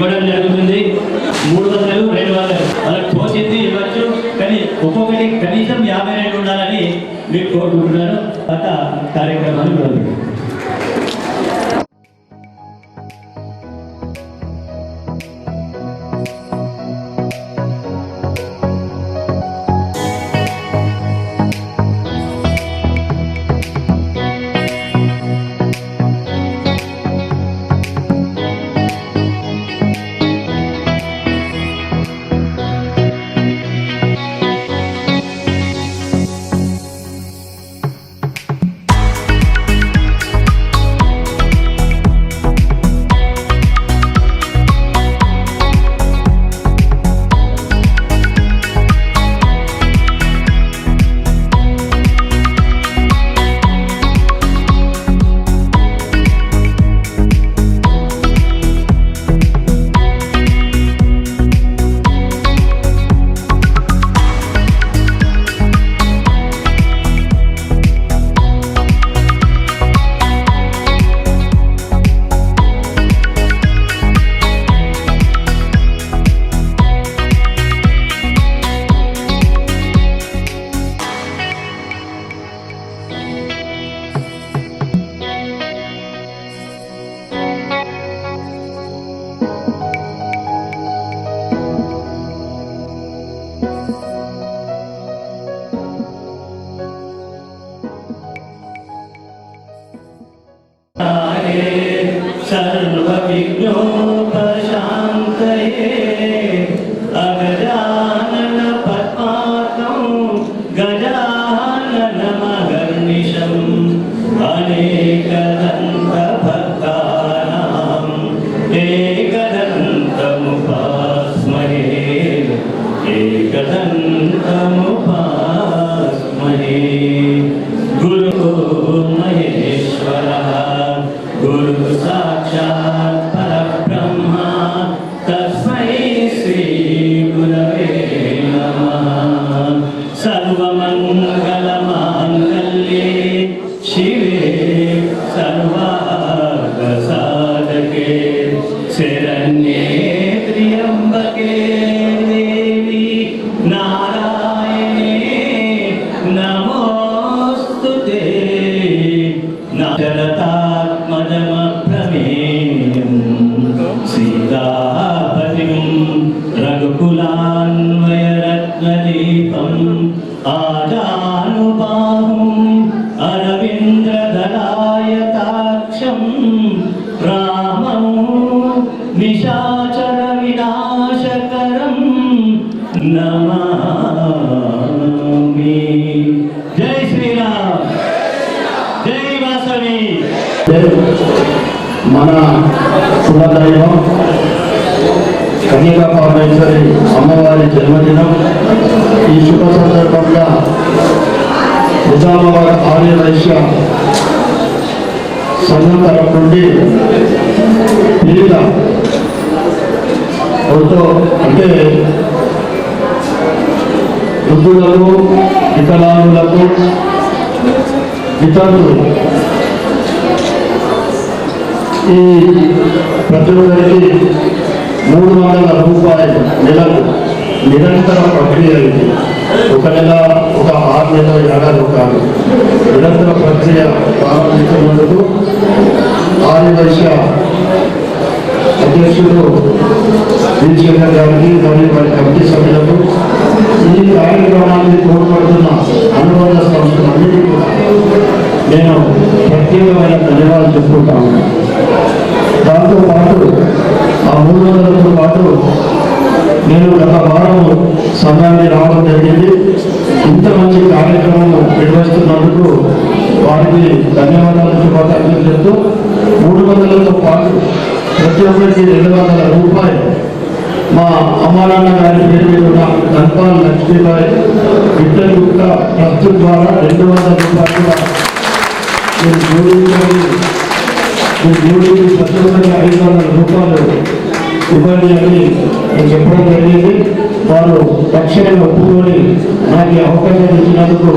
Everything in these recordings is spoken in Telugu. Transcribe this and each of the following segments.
ఇవ్వడం జరుగుతుంది. మూడు వందలు రెండు వందలు. అలా తోచింది ఇవ్వచ్చు. కానీ ఒక్కొక్కటి కనీసం యాభై రెండు ఉండాలని మీకు కోరుకుంటున్నాను గత కార్యక్రమాన్ని మన కులదైవం కన్యకా పరమేశ్వరి అమ్మవారి జన్మదినం. ఈ శుభ సందర్భంగా నిజామాబాద్ ఆర్య వైశ్య సంఘం తరపు నుండి వివిధ వృద్ధ అంటే వృద్ధులకు వికలాంగులకు ఇతరులు ఈ ప్రతి ఒక్కరికి మూడు వందల రూపాయలు నెలకు నిరంతర ప్రక్రియ ఇది ఒక నెల ఒక ఆరు నెలల ఏడాది కాదు. నిరంతర ప్రక్రియ ప్రారంభించినందుకు ఆర్య అధ్యక్షుడు వీరశేఖర్ గారికి మరియు వారి కమిటీ సభ్యులకు ఈ కార్యక్రమాన్ని తోడ్పడుతున్న అనుబంధ సంస్థలన్నిటికీ కూడా నేను ప్రత్యేకమైన ధన్యవాదాలు చెప్పుకుంటాము దాంతో పాటు ఆ మూడు వందలతో పాటు నేను గత వారం సమయాన్ని రావడం జరిగింది. ఇంత మంచి కార్యక్రమం నిర్వహిస్తున్నందుకు వారికి ధన్యవాదాలు శుభాకాంక్షలు చెప్తూ మూడు వందలతో పాటు ప్రతి ఒక్కరికి రెండు వందల రూపాయలు మా అమ్మానాన్న గారి పేరు మీద ఉన్న ధన్పాల్ లక్ష్మీబాయి విఠల్ గుప్తా ట్రస్ట్ ద్వారా రెండు వందల రూపాయలు మీరు జోడించాలి మీరు జోడించి ఐదు వందల రూపాయలు ఇవ్వండి అని నేను చెప్పడం జరిగింది వారు తక్షణమే ఒప్పుకొని నాకు ఈ అవకాశం ఇచ్చినందుకు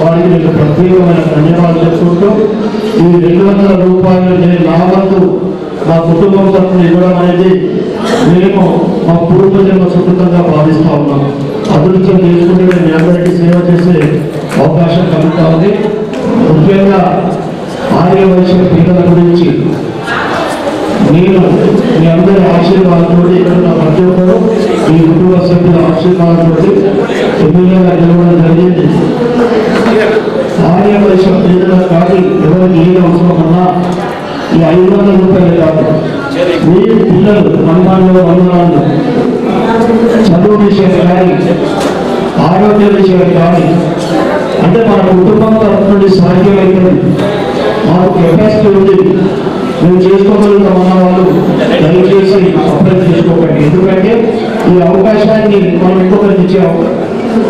వారికి నేను ప్రత్యేకమైన ధన్యవాదాలు చెప్పుకుంటూ ఈ రెండు వందల రూపాయలు నేను నా వంతు మా కుటుంబం తరఫున ఇవ్వడం అనేది మేము మా పూర్వజన్మ సుకృతంగా భావిస్తూ ఉన్నాం అభివృద్ధి చేసుకుంటే మేము అందరికీ సేవ చేసే అవకాశం కలుగుతా ఉంది ముఖ్యంగా ఆర్య వైశ్య పిల్లల గురించి నేను మీ అందరి ఆశీర్వాదంతో ఇక్కడ ప్రతి ఒక్కరు ఈ కుటుంబ సభ్యుల ఆశీర్వాదంతో ఎమ్మెల్యేగా నిలవడం జరిగింది. ఆర్య వైశ్య పేదల కాదు ఎవరికి ఏది అవసరం ఉన్నా ఈ ఐదు వందల రూపాయలు కాదు. మీ పిల్లలు మన్మాన్లు వందనాలు చదువు విషయం కానీ ఆరోగ్య విషయం కానీ అంటే మన కుటుంబం తరఫు నుండి సాధ్యమైనది మాకు కెపాసిటీ ఉంది. మేము చేసుకోగలుగుతాం అన్న వాళ్ళు. దయచేసి అప్లై చేసుకోకండి. ఎందుకంటే ఈ అవకాశాన్ని మనం ఇంకొకరికి ఇచ్చే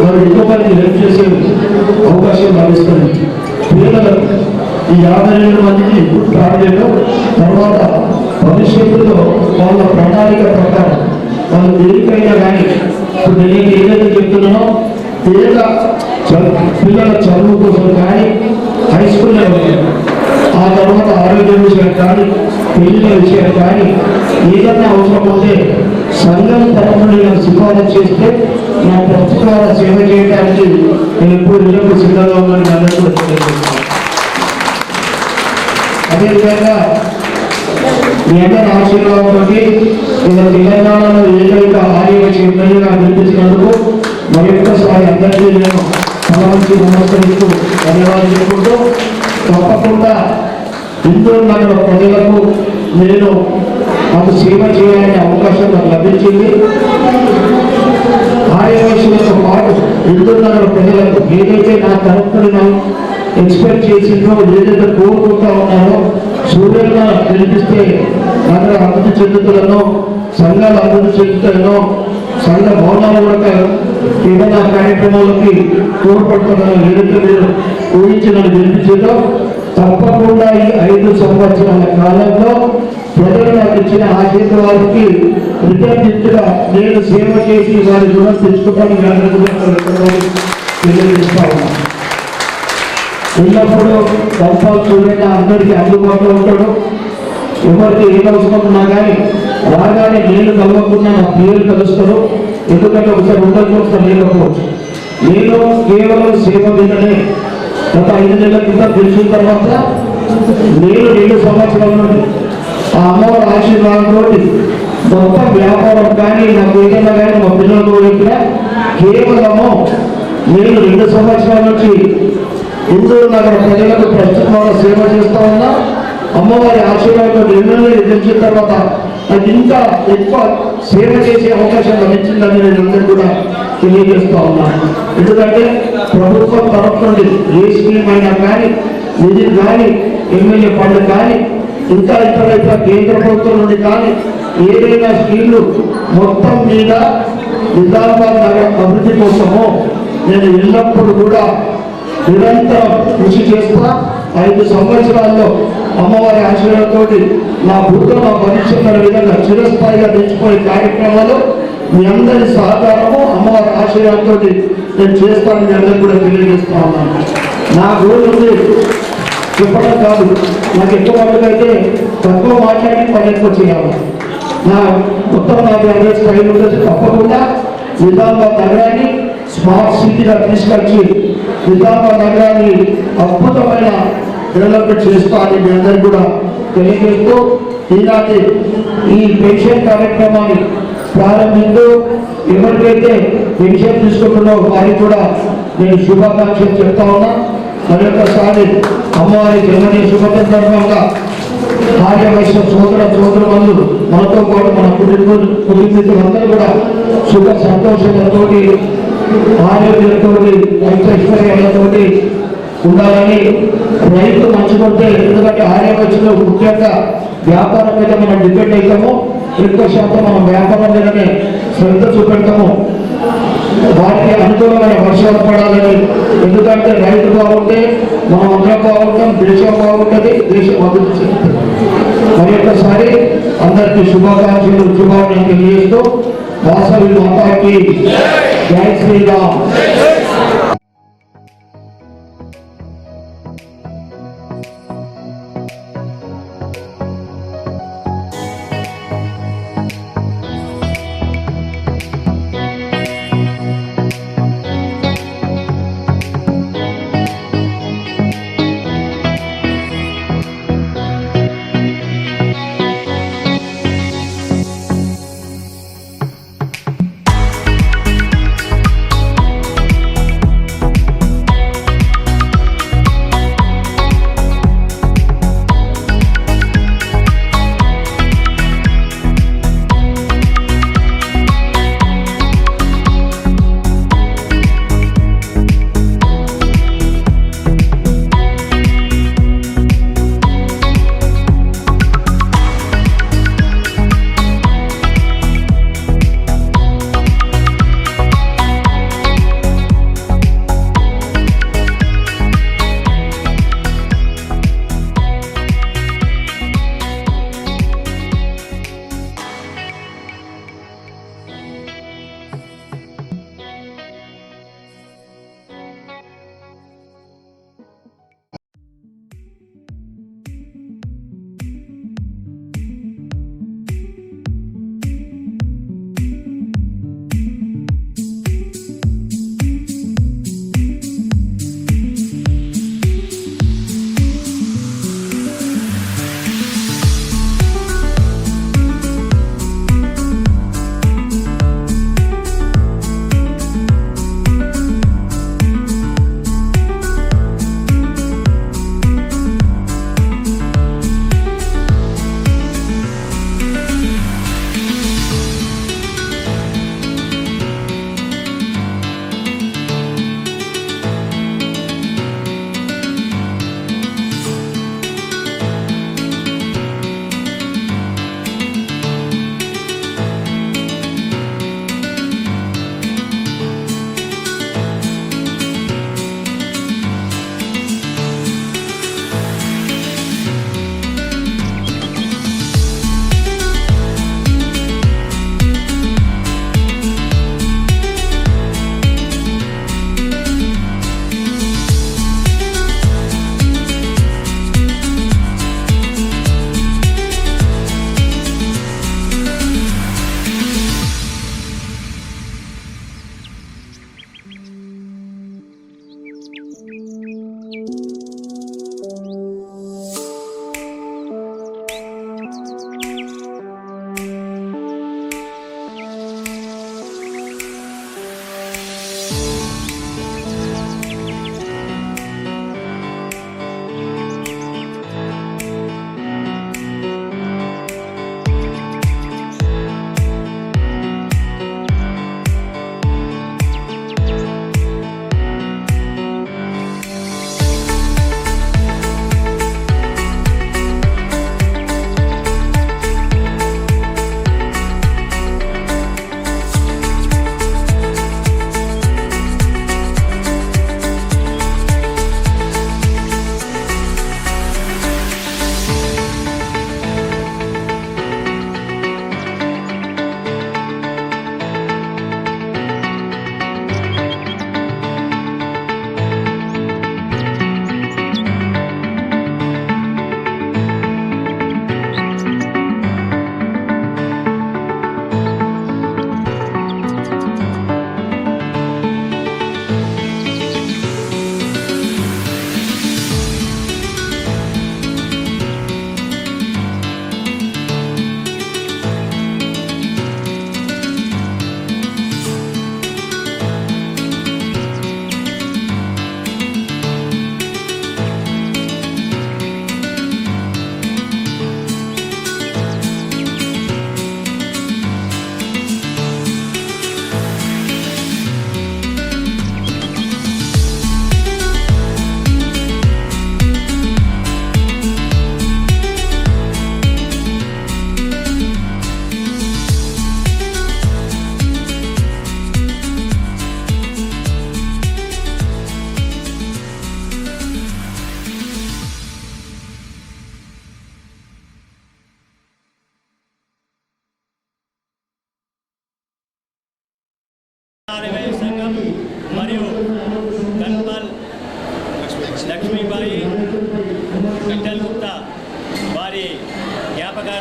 మనం ఇంకొకరికి హెల్ప్ చేసే అవకాశం లభిస్తుంది. పిల్లలకు ఈ యాభై రెండు మందికి ఇప్పుడు ప్రాజెక్టు తర్వాత భవిష్యత్తులో వాళ్ళ ప్రణాళిక ప్రకారం వాళ్ళు దేనికైనా కానీ ఇప్పుడు నేను ఏదైతే చెప్తున్నానో పేద పిల్లల చదువు కోసం కానీ హై స్కూల్ లెవెల్ ఆ తర్వాత ఆరోగ్యం విషయం కానీ పెళ్ళిల విషయం కానీ ఏదైనా అవసరం ఉంటే సంఘం తరఫు నేను సిఫారసు చేస్తే నా ప్రభుత్వాల సేవ చేయడానికి నేను ఎప్పుడు నిలబడి సిద్ధంగా ఉన్నాను మీ అదేవిధంగా మీ అందరి ఆశీర్వాదంతో ఇలా తెలంగాణలో ఏకైక ఆర్యవైశ్య ఎమ్మెల్యేగా నిర్మించినందుకు మరొక్కసారి అందరికీ నేను తలవంచి నమస్కరిస్తూ ధన్యవాదాలు చెప్పుకుంటూ తప్పకుండా హిందూ నగర ప్రజలకు నేను నాకు సేవ చేయాలనే అవకాశం నాకు లభించింది. ఆర్యవైశ్యులతో పాటు హిందూ నగర ప్రజలకు ఏదైతే నా తరఫున ఎక్స్పెక్ట్ చేసిందో ఏదైతే కోరుకుంటా ఉన్నానో సూర్యులుగా కనిపిస్తే నగర అభివృద్ధి చెందుతున్నో సంఘాలు అభివృద్ధి చెందుతాయనో సంఘ భవనాలు కూడా ఏదైనా కార్యక్రమాలకి తోడ్పడుతున్నారో ఏదైతే మీరు ఊహించిన వినిపించిందో తప్పకుండా ఈ ఐదు సంవత్సరాల కాలంలో ప్రజలు నాకు ఇచ్చిన ఆశీర్వాదానికి కృతజ్ఞతగా నేను సేవ చేసి వారి రుణం తెచ్చుకుంటాను మీ అందరికీ తెలియజేస్తా ఉన్నాను ఎల్లప్పుడూ దంపాలు చూడండి అందరికీ అందుబాటులో ఉంటాడు. ఎవరికి ఏం అవసరం ఉన్నా కానీ రాగానే నేను కలవకుండా నా పేరు కలుస్తాడు. ఎందుకంటే ఒకసారి ఉండదు ఒకసారి లేకపోవచ్చు. నేను కేవలం సేవ మీదనే గత ఐదు నెలల క్రితం తెలిసిన తర్వాత నేను రెండు సంవత్సరాల నుండి ఆ అమ్మవారి ఆశీర్వాదంతో గొప్ప వ్యాపారం కానీ నాకు ఏదైనా కానీ మా పిల్లలకు ఇక్కడ కేవలము నేను రెండు సంవత్సరాల నుంచి ఇందులో నగర ప్రజలకు ప్రస్తుతం సేవ చేస్తా ఉన్నా. అమ్మవారి ఆశీర్వాదంతో నిర్ణయం తెలిసిన తర్వాత అది ఇంకా ఎక్కువ సేవ చేసే అవకాశం లభించిందని నేను అందరూ కూడా తెలియజేస్తా ఉన్నాను. ఎందుకంటే ప్రభుత్వం తరఫు నుండి ఏ స్కీమ్ అయినా కానీ నిధులు కానీ ఎమ్మెల్యే ఫండ్ కానీ ఇంకా ఇతర ఇతర కేంద్ర ప్రభుత్వం నుండి కానీ ఏదైనా స్కీమ్లు మొత్తం మీద నిజామాబాద్ నగర అభివృద్ధి కోసము నేను ఎల్లప్పుడూ కూడా నిరంతరం కృషి చేస్తా. ఐదు సంవత్సరాల్లో అమ్మవారి ఆశీర్వాదంతో నా భూతం నా భవిష్యత్తు విధంగా చిరస్థాయిగా తెచ్చిపోయే కార్యక్రమాలు మీ అందరి సహకారము అమ్మవారి ఆశీర్వాదంతో నేను చేస్తానని అందరూ అందరికీ కూడా తెలియజేస్తా ఉన్నాను. నా గోల్ ఉంది. చెప్పడం కాదు. నాకు ఎక్కువ అయితే తక్కువ మాట్లాడి పని ఎక్కువ చేయాలి నా ఉత్తమ నాకు అదే స్టైల్ ఉంటుంది తప్పకుండా నిజామాబాద్ నగరాన్ని స్మార్ట్ సిటీగా తీసుకొచ్చి నిజామాబాద్ నగరాన్ని అద్భుతమైన డెవలప్మెంట్ చేస్తామని మీ అందరికీ కూడా తెలియజేస్తూ ఈనాటి ఈ పెన్షన్ కార్యక్రమాన్ని ప్రారంభిస్తూ ఎవరికైతే పెన్షన్ తీసుకుంటున్నారో వారికి కూడా నేను శుభాకాంక్షలు చెప్తా ఉన్నా. మరొకసారి అమ్మవారి జన్మదిన శుభ సందర్భంగా ఆర్య వైశ్య సోదర సోదర బంధువులు మనతో పాటు మన కుటుంబ కుటుంబీకులందరూ కూడా సుఖ సంతోషాలతో ఆరోగ్యంతో ఐశ్వర్యాలతో ఉండాలని రైతు మంచుకుంటే ఎందుకంటే ఆర్య వైశ్యంలో ముఖ్యంగా వ్యాపారం మీద మనం డిపెండ్ అవుతాము. ఎక్కువ శాతం మనం వ్యాపారం మీదనే శ్రద్ధ చూపెడతాము. వారికి అనుకూలమైన వర్షాలు పడాలని. ఎందుకంటే రైతు బాగుంటే మనం అందరం బాగుంటాం దేశం బాగుంటుంది దేశం అభివృద్ధి చెందుతుంది. మరి ఒక్కసారి అందరికీ శుభాకాంక్షలు శుభాకాంక్షలు తెలియజేస్తూ వాసవి మాతాకి జై శ్రీరామ్.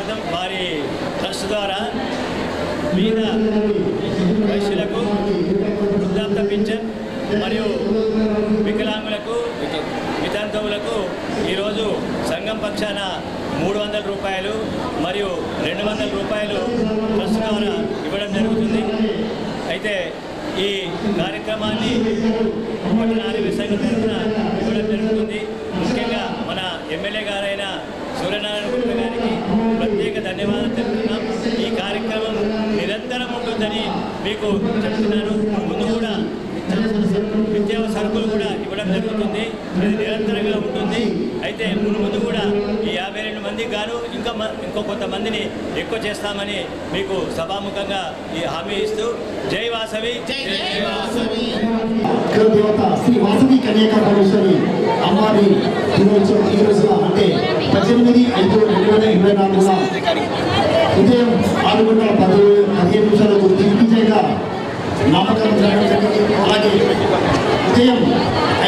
జ్ఞాపకార్థం వారి ట్రస్ట్ ద్వారా మీద వయసులకు వృద్ధాప్త పింఛన్ మరియు వికలాంగులకు వితంతువులకు ఈరోజు సంఘం పక్షాన మూడు వందల రూపాయలు మరియు రెండు వందల రూపాయలు ట్రస్ట్ ద్వారా ఇవ్వడం జరుగుతుంది. అయితే ఈ కార్యక్రమాన్ని పట్టణాన్ని విశాఖ తరఫున ఇవ్వడం జరుగుతుంది. ముఖ్యంగా మన ఎమ్మెల్యే గారైన సూర్యనారాయణ గుప్త గారికి ప్రత్యేక ధన్యవాదాలు తెలుపుతున్నాం. ఈ కార్యక్రమం నిరంతరం ఉంటుందని మీకు చెప్తున్నాను. ముందు కూడా విద్యా సరుకులు కూడా ఇవ్వడం జరుగుతుంది. ఇది నిరంతరంగా ఉంటుంది. అయితే ముందు ముందు కూడా ఈ యాభై రెండు మంది గాను ఇంకా ఇంకో కొంతమందిని ఎక్కువ చేస్తామని మీకు సభాముఖంగా ఈ హామీ ఇస్తూ జై వాసవి. జై వాసవి. దేవత శ్రీ వాసవి కన్యాక పరమేశ్వరి అమ్మవారి దినోత్సవం ఈ రోజున అంటే పద్దెనిమిది ఐదు రెండు వేల ఇరవై నాలుగున ఉదయం ఆరు గంటల పది పదిహేను నిమిషాలకు దిగ్విజయంగా నామకరణం జరగడం జరిగింది. అలాగే ఉదయం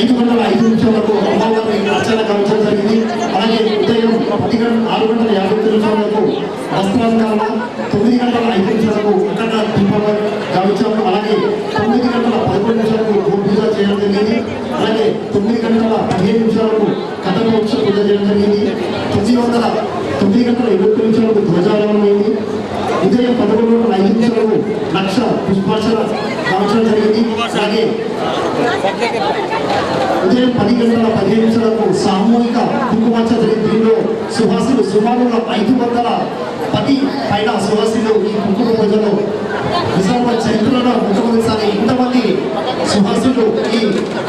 ఐదు గంటల ఐదు నిమిషాలకు అమ్మవారి అర్చన కవచం జరిగింది. అలాగే ఉదయం పది గంటల ఆరు గంటల యాభై ఐదు వరకు వస్త్రాలంకరణ తొమ్మిది గంటల ఐదు నిమిషాలకు అక్కడ దీపం గావించాము అలాగే తొమ్మిది గంటల పదకొండు నిమిషాలకు పూజ చేయడం జరిగింది. అలాగే తొమ్మిది గంటల పదిహేను నిమిషాలకు కథక వృక్ష పూజ చేయడం జరిగింది. తొమ్మిది వందల తొమ్మిది గంటల ఇరవై నిమిషాలకు ధ్వజారోహణమైంది. ఉదయం పదకొండు గంటల ఐదు నిమిషాలకు లక్ష పుష్పార్చన కావడం జరిగింది. అలాగే ఉదయం పది గంటల పదిహేను నిమిషాలకు సామూహిక కుంకుమార్చ జరిగింది. దీనిలో సుహాసులు సుమారు ఐదు వందల పది పైన సుహాసులు ఈ కుంకుమ పూజలో నిజామాబాద్ చరిత్రలో మొట్టమొదటిసారి ఇంతమంది సుహాసులు ఈ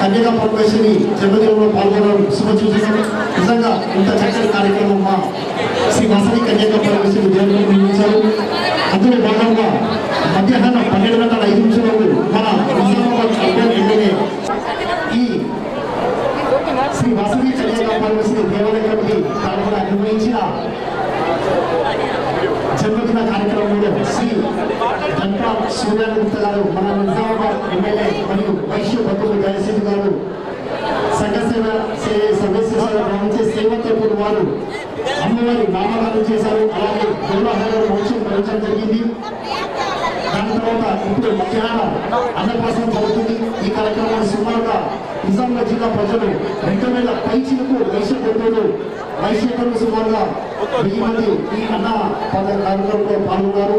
కన్యగా పరమేశ్వరి జన్మదినంలో పాల్గొనడం శుభసూచన నిజంగా ఇంత చక్కటి కార్యక్రమం మా శ్రీ వాసవి కన్యగా పరమేశ్వరి విద్యాలయంలో నిర్మించారు అందులో భాగంగా మధ్యాహ్నం పన్నెండు గంటల ఐదు నిమిషాలకు మన నిజామాబాద్ అర్బన్ ఎమ్మెల్యే ఈ శ్రీ వాసవి కన్యగా పరమేశ్వరి దేవాలయ కమిటీ తరఫున నిర్వహించిన జరుగుతున్న కార్యక్రమంలో శ్రీ దంతా సూర్యానంద గారు మన నిజామాబాద్ ఎమ్మెల్యే మరియు వైశ్య భక్తులు దయసింగ్ గారు సంఘసేవ సేవ సే- వారు అమ్మవారి నామగానం చేశారు. అలాగే గౌరవహారం మోక్షం భరించడం జరిగింది. తర్వాత ఇప్పుడు మధ్యాహ్నం అన్నప్రాసం జరుగుతుంది. ఈ కార్యక్రమాన్ని సుమారుగా నిజామాబాద్ జిల్లా ప్రజలు రెండు వేల పైచిలకు వైశ్య భక్తులు వైశ్యకులు సుమారుగా వెయ్యి మంది ఈ అన్న పద కార్యక్రమంలో పాల్గొన్నారు.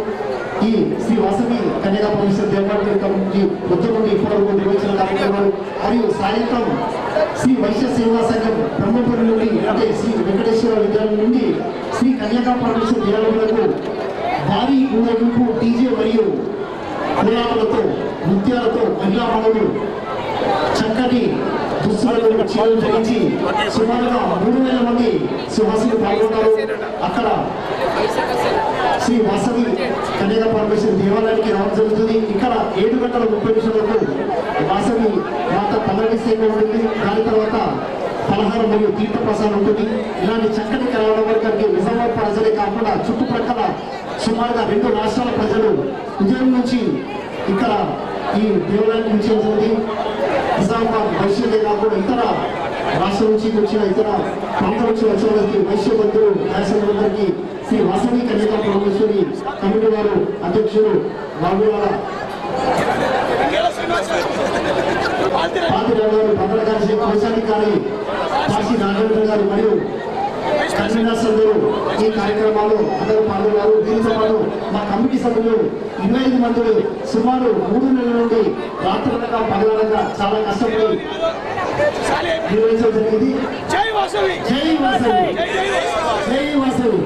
ఈ శ్రీ వాసవి కన్యగా పరిషత్ దేవాలయ కమిటీ మొత్తం ఇప్పటివరకు నిర్వహించిన కార్యక్రమాలు మరియు సాయంత్రం శ్రీ వైశ్య సేవా సంఘం బ్రహ్మపురం నుండి అంటే శ్రీ వెంకటేశ్వర విద్యాలయం నుండి శ్రీ కన్యకా పరమేశ్వర దేవాలయాలకు భారీ ఊరేగింపు డీజే మహిళా చక్కటి దుస్తులను చీరలు ధరించి సుమారుగా మూడు వేల మంది సుహాసులు పాల్గొన్నారు. అక్కడ శ్రీ వాసవి కన్యగా పరమేశ్వరి దేవాలయానికి రావడం జరుగుతుంది. ఇక్కడ ఏడు గంటల ముప్పై నిమిషాలకు వాసవి మాత పల్లవి సేవ ఉంటుంది దాని తర్వాత పలహారం మరియు తీర్థ ప్రసాదం ఉంటుంది. ఇలాంటి చక్కటి కార్యక్రమానికి నిజామాబాద్ ప్రజలే కాకుండా చుట్టుప్రక్కల సుమారుగా రెండు రాష్ట్రాల ప్రజలు ఉదయం నుంచి ఇక్కడ ఈ దేవాలయానికి విచ్చేస్తుంది నిజామాబాద్ వైశ్యులే కాకుండా ఇతర రాష్ట్రం నుంచి వచ్చిన ఇతర ప్రాంతం నుంచి వచ్చిన వాళ్ళకి వైశ్య బంధువులు వ్యాసందరికీ శ్రీ వాసవి కన్యకా పరమేశ్వరి కమిటీ వారు అధ్యక్షులు బాబువాల పాతిరావు గారు భద్రకాశి కోశాధికారి కాశీ నాగేంద్ర గారు మరియు కన్వీనర్స్ అందరూ ఈ కార్యక్రమాల్లో అందరూ పాల్గొన్నారు. దీంతో పాటు మా కమిటీ సభ్యులు ఇరవై ఐదు మంది సుమారు మూడు నెలల నుండి రాత్రులగా పగలనగా చాలా కష్టపడి నిర్వహించడం జరిగింది. జై వాసవి. జై వాసవి. జై వాసవి.